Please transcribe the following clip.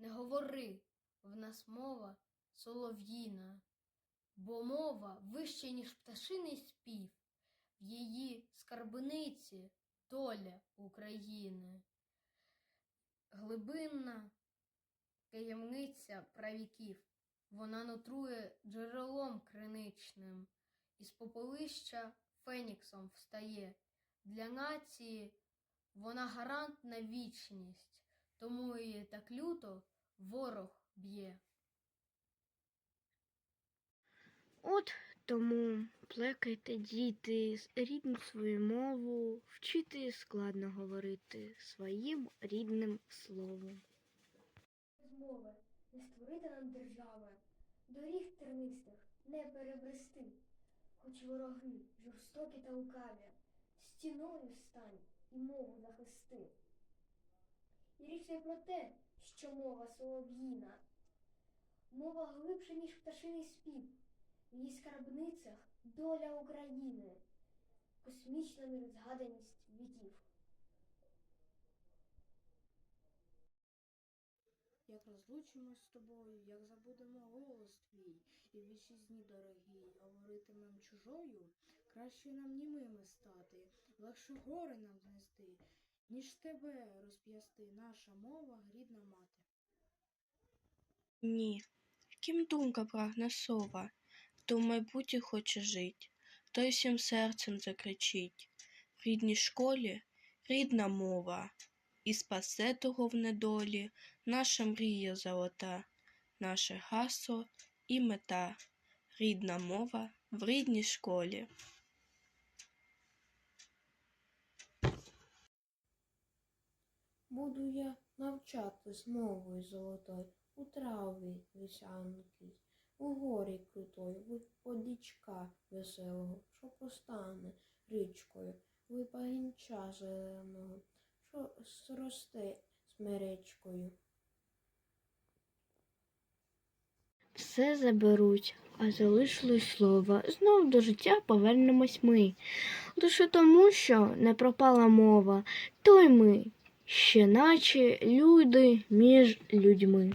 не говори, в нас мова солов'їна, бо мова вище, ніж пташиний спів, в її скарбниці доля України. Глибинна таємниця правіків, вона нутрує джерелом криничним, із пополища феніксом встає. Для нації вона гарант на вічність, тому її так люто ворог б'є. От тому плекайте, діти, рідну свою мову, вчити складно говорити своїм рідним словом. Без мови не створити нам держави, доріг тернистих не перебрести, хоч вороги жорстокі та лукаві, стіною стань і мову захисти. Річ не про те, що мова солов'їна, мова глибше, ніж пташиний спів, в її скарбницях доля України, космічна нерозгаданість віків. Як розлучимось з тобою, як забудемо голос твій, і вітчизні дорогі, говоритимем чужою, краще нам німими стати, легше горе нам знести, ніж тебе розп'ясти, наша мова, рідна мати. Ні, втім думка прагне сова, хто в майбутті хоче жить, той всім серцем закричить. В рідній школі рідна мова, і спасе того в недолі наша мрія золота, наше гасло і мета. Рідна мова в рідній школі. Буду я навчатись мовою золотой, у траві вісянки, у горі крутой, в водічка веселого, що постане річкою, ви пагінча зеленого, що зросте смеречкою. Все заберуть, а залишилось слово. Знов до життя повернемось ми. Лише тому, що не пропала мова, то й ми, ще наче люди між людьми.